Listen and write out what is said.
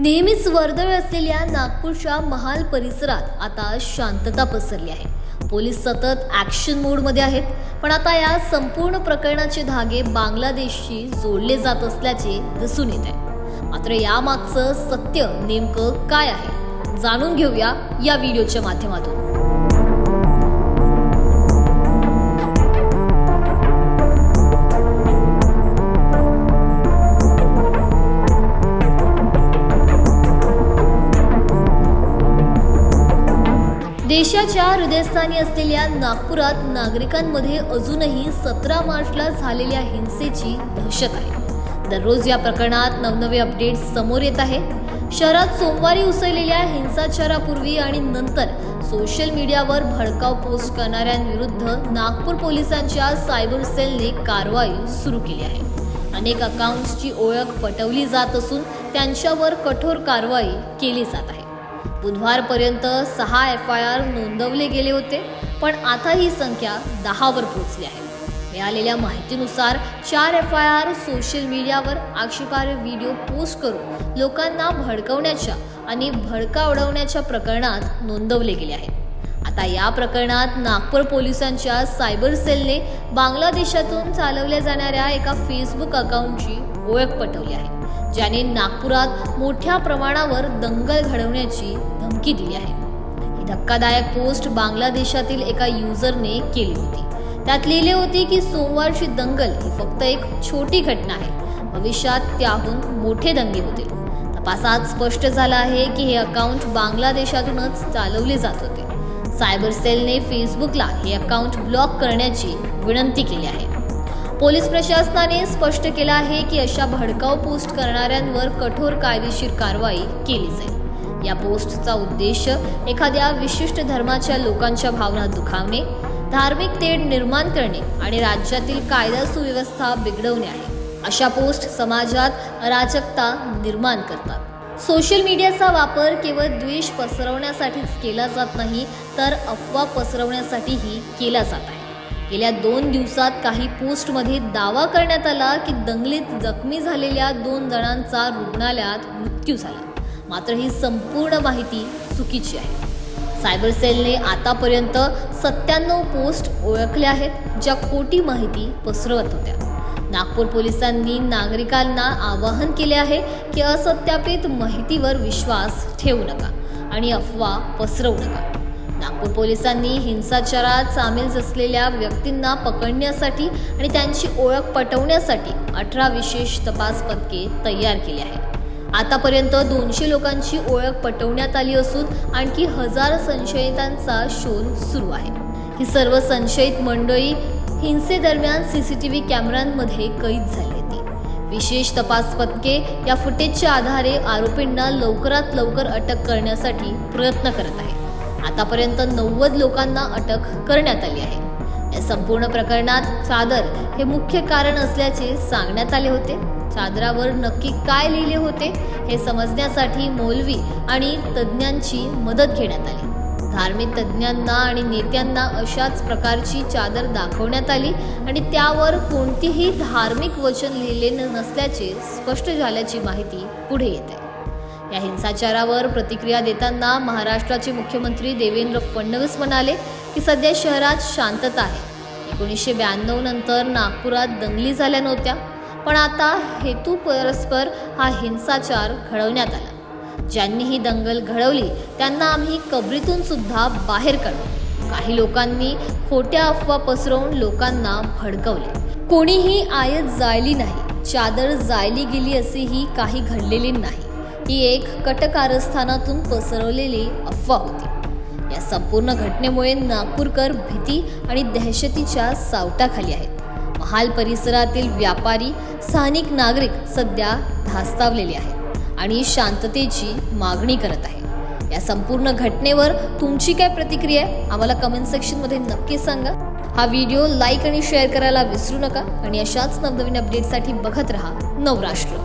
नेहमीच वर्दळ असलेल्या नागपूरच्या महाल परिसरात आता शांतता पसरली आहे. पोलीस सतत ॲक्शन मोडमध्ये आहेत पण आता या संपूर्ण प्रकरणाचे धागे बांगलादेशशी जोडले जात असल्याचे दिसून येत आहे. मात्र यामागचं सत्य नेमकं काय आहे? जाणून घेऊया या व्हिडिओच्या माध्यमातून. देशाच्या हृदयस्थानी असलेल्या नागपुरात नागरिकांमध्ये अजूनही सतरा मार्चला झालेल्या हिंसेची दहशत आहे. दररोज या प्रकरणात नवनवे अपडेट्स समोर येत आहे शहरात सोमवारी उसळलेल्या हिंसाचारापूर्वी आणि नंतर सोशल मीडियावर भडकाव पोस्ट करणाऱ्यांविरुद्ध नागपूर पोलिसांच्या सायबर सेलने कारवाई सुरू केली आहे. अनेक अकाउंट्सची ओळख पटवली जात असून त्यांच्यावर कठोर कारवाई केली जात आहे. बुधवारपर्यंत सहा एफ आय आर नोंदवले गेले होते पण आता ही संख्या दहावर पोहोचली आहे. मिळालेल्या माहितीनुसार चार एफ आय आर सोशल मीडियावर आक्षेपार्ह व्हिडिओ पोस्ट करून लोकांना भडकवण्याच्या आणि भडका उडवण्याच्या प्रकरणात नोंदवले गेले आहेत. आता या प्रकरणात नागपूर पोलिसांच्या सायबर सेलने बांगलादेशातून चालवल्या जाणाऱ्या एका फेसबुक अकाउंटची ओळख पटवली आहे ज्याने नागपुरात मोठ्या प्रमाणावर दंगल घडवण्याची धमकी दिली आहे. ही धक्कादायक पोस्ट बांगलादेशातील एका युजरने केली होती. त्यात लिहिले होते की सोमवारची दंगल ही फक्त एक छोटी घटना आहे. भविष्यात त्याहून मोठे दंगे होतील. तपासात स्पष्ट झालं आहे की हे अकाउंट बांगलादेशातूनच चालवले जात होते. सायबर सेलने फेसबुकला हे अकाउंट ब्लॉक करण्याची विनंती केली आहे. पोलीस प्रशासनाने स्पष्ट केलं आहे की अशा भडकाऊ पोस्ट करणाऱ्यांवर कठोर कायदेशीर कारवाई केली जाईल. या पोस्टचा उद्देश एखाद्या विशिष्ट धर्माच्या लोकांच्या भावना दुखावणे धार्मिक तेढ निर्माण करणे आणि राज्यातील कायदा सुव्यवस्था बिघडवणे आहे. अशा पोस्ट समाजात अराजकता निर्माण करतात. सोशल मीडियाचा वापर केवळ द्वेष पसरवण्यासाठीच केला जात नाही तर अफवा पसरवण्यासाठीही केला जात आहे. गेल्या दोन दिवसात काही पोस्टमध्ये दावा करण्यात आला की दंगलीत जखमी झालेल्या दोन जणांचा रुग्णालयात मृत्यू झाला. मात्र ही संपूर्ण माहिती चुकीची आहे. सायबर सेलने आतापर्यंत सत्त्याण्णव पोस्ट ओळखल्या आहेत ज्या खोटी माहिती पसरवत होत्या. नागपूर पोलिसांनी नागरिकांना आवाहन केले आहे की असत्यापित माहितीवर विश्वास ठेवू नका आणि अफवा पसरवू नका. नागपूर पोलिसांनी हिंसाचारात सामील असलेल्या व्यक्तींना पकडण्यासाठी आणि त्यांची ओळख पटवण्यासाठी अठरा विशेष तपास पथके तयार केली आहेत. आतापर्यंत दोनशे लोकांची ओळख पटवण्यात आली असून आणखी हजार संशयितांचा शोध सुरू आहे. ही सर्व संशयित मंडळी हिंसेदरम्यान सी सी टी व्ही कॅमेऱ्यांमध्ये कैद झाली होती. विशेष तपास पथके या फुटेजच्या आधारे आरोपींना लवकरात लवकर अटक करण्यासाठी प्रयत्न करत आहे आतापर्यंत नव्वद लोकांना अटक करण्यात आली आहे. या संपूर्ण प्रकरणात चादर हे मुख्य कारण असल्याचे सांगण्यात आले होते. चादरावर नक्की काय लिहिले होते हे समजण्यासाठी मौलवी आणि तज्ज्ञांची मदत घेण्यात आली. धार्मिक तज्ज्ञांना आणि नेत्यांना अशाच प्रकारची चादर दाखवण्यात आली आणि त्यावर कोणतीही धार्मिक वचन लिहिले नसल्याचे स्पष्ट झाल्याची माहिती पुढे येते. या हिंसाचारावर प्रतिक्रिया देताना महाराष्ट्राचे मुख्यमंत्री देवेंद्र फडणवीस म्हणाले की सध्या शहरात शांतता आहे. एकोणीसशे ब्याण्णव नंतर नागपुरात दंगली झाल्या नव्हत्या पण आता हेतू परस्पर हा हिंसाचार घडवण्यात आला. ज्यांनी ही दंगल घडवली त्यांना आम्ही कबरीतून सुद्धा बाहेर काढू काही लोकांनी खोट्या अफवा पसरवून लोकांना भडकवले. कोणीही आयत जायली नाही चादर जायली गेली असेही काही घडलेली नाही. ही एक कटकारस्थानातून पसरवलेली अफवा होती. या संपूर्ण घटनेमुळे नागपूरकर भीती आणि दहशतीच्या सावटाखाली आहेत. महाल परिसरातील व्यापारी स्थानिक नागरिक सध्या धास्तावलेले आहेत आणि शांततेची मागणी करत आहे या संपूर्ण घटनेवर तुमची काय प्रतिक्रिया आहे? आम्हाला कमेंट सेक्शनमध्ये नक्की सांगा. हा व्हिडिओ लाईक आणि शेअर करायला विसरू नका आणि अशाच नवनवीन अपडेटसाठी बघत रहा नवराष्ट्र.